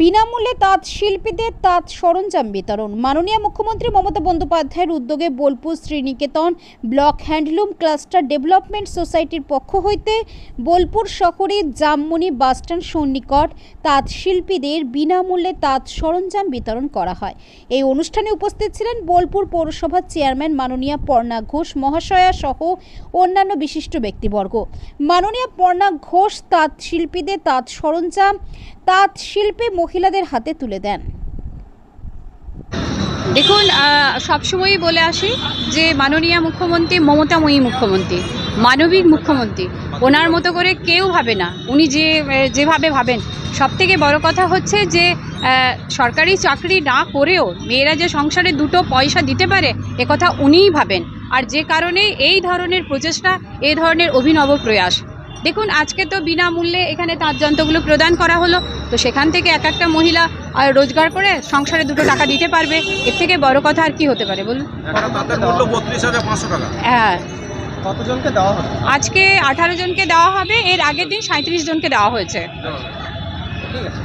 বিনামূল্যে তাঁত শিল্পীদের তাঁত সরঞ্জাম বিতরণ। মাননীয় মুখ্যমন্ত্রী মমতা বন্দ্যোপাধ্যায়ের উদ্যোগে Bolpur Sriniketan block handloom cluster development সোসাইটির পক্ষ হইতে বোলপুর শহরে জামমনি বাসস্ট্যান্ড সন্নিকট তাঁত শিল্পীদের বিনামূল্যে তাঁত সরঞ্জাম বিতরণ করা হয়। এই অনুষ্ঠানে উপস্থিত ছিলেন বোলপুর পৌরসভার চেয়ারম্যান মাননীয়া পর্ণা ঘোষ মহাশয়া সহ অন্যান্য বিশিষ্ট ব্যক্তিবর্গ। মাননীয়া পর্ণা ঘোষ তাঁত শিল্পীদের তাঁত সরঞ্জাম, তাঁত শিল্পে মহিলাদের হাতে তুলে দেন। দেখুন সবসময়ই বলে আসি যে মাননীয় মুখ্যমন্ত্রী মমতাময়ী মুখ্যমন্ত্রী, মানবিক মুখ্যমন্ত্রী। ওনার মতো করে কেউ ভাবে না। উনি যে যেভাবে ভাবেন। সব থেকে বড় কথা হচ্ছে যে সরকারি চাকরি না করেও মেয়েরা যে সংসারে দুটো পয়সা দিতে পারে একথা উনিই ভাবেন। আর যে কারণে এই ধরনের প্রচেষ্টা, এই ধরনের অভিনব প্রয়াস দেখুন আজকে তো বিনামূল্যে এখানে তাঁত যন্ত্রগুলো প্রদান করা হলো। তো সেখান থেকে এক একটা মহিলা আর রোজগার করে সংসারে দুটো টাকা দিতে পারবে। এর থেকে বড় কথা আর কি হতে পারে বলুন? একটা তাঁতের মূল্য বত্রিশ হাজার পাঁচশো টাকা। হ্যাঁ। কতজনকে দেওয়া হবে? আজকে আঠারো জনকে দেওয়া হবে এর আগের দিন সাঁত্রিশ জনকে দেওয়া হয়েছে। ঠিক আছে।